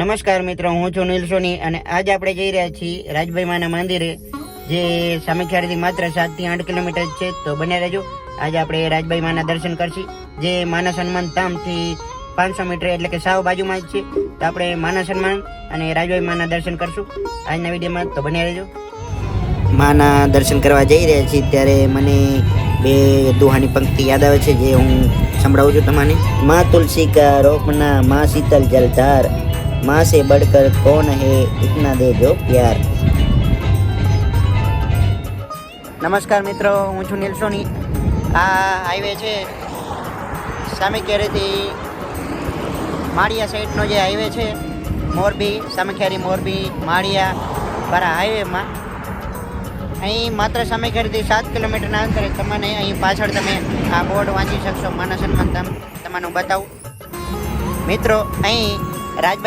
નમસ્કાર મિત્રો, હું છું નીલ સોની અને આજે આપણે જઈ રહ્યા છીએ રાજભાઈ માના મંદિરે, જે સામેખિયાળીથી માત્ર સાતથી આઠ કિલોમીટર છે. તો બને રહેજો. આજે આપણે રાજભાઈ માના દર્શન કરશી, જે માના સન્માન ધામથી પાંચસો મીટર એટલે કે સાવ બાજુમાં જ છે. તો આપણે માના સન્માન અને રાજભાઈ માના દર્શન કરશું. આજના વિડીયોમાં તો બને રહેજો. માના દર્શન કરવા જઈ રહ્યા છીએ ત્યારે મને બે દુહાની પંક્તિ યાદ આવે છે, જે હું સંભળાવું છું તમને. મા તુલસી કા રોપના, મા શીતલ જલધાર. माँ से बढ़कर कौन है इतना दे जो प्यार નમસ્કાર મિત્રો હું છું નીલ સોની આ હાઈવે છે સામેખેરીથી માળિયા સાઈડનો જે હાઈવે છે મોરબી સામેખેરી મોરબી માળિયા વાળા હાઈવેમાં અહીં માત્ર સામેખેરીથી સાત કિલોમીટરના અંતરે તમને અહીં પાછળ તમે આ બોર્ડ વાંચી શકશો માનસ હનુમાન ધામ તમને બતાવું મિત્રો અહીં રાજભાઈ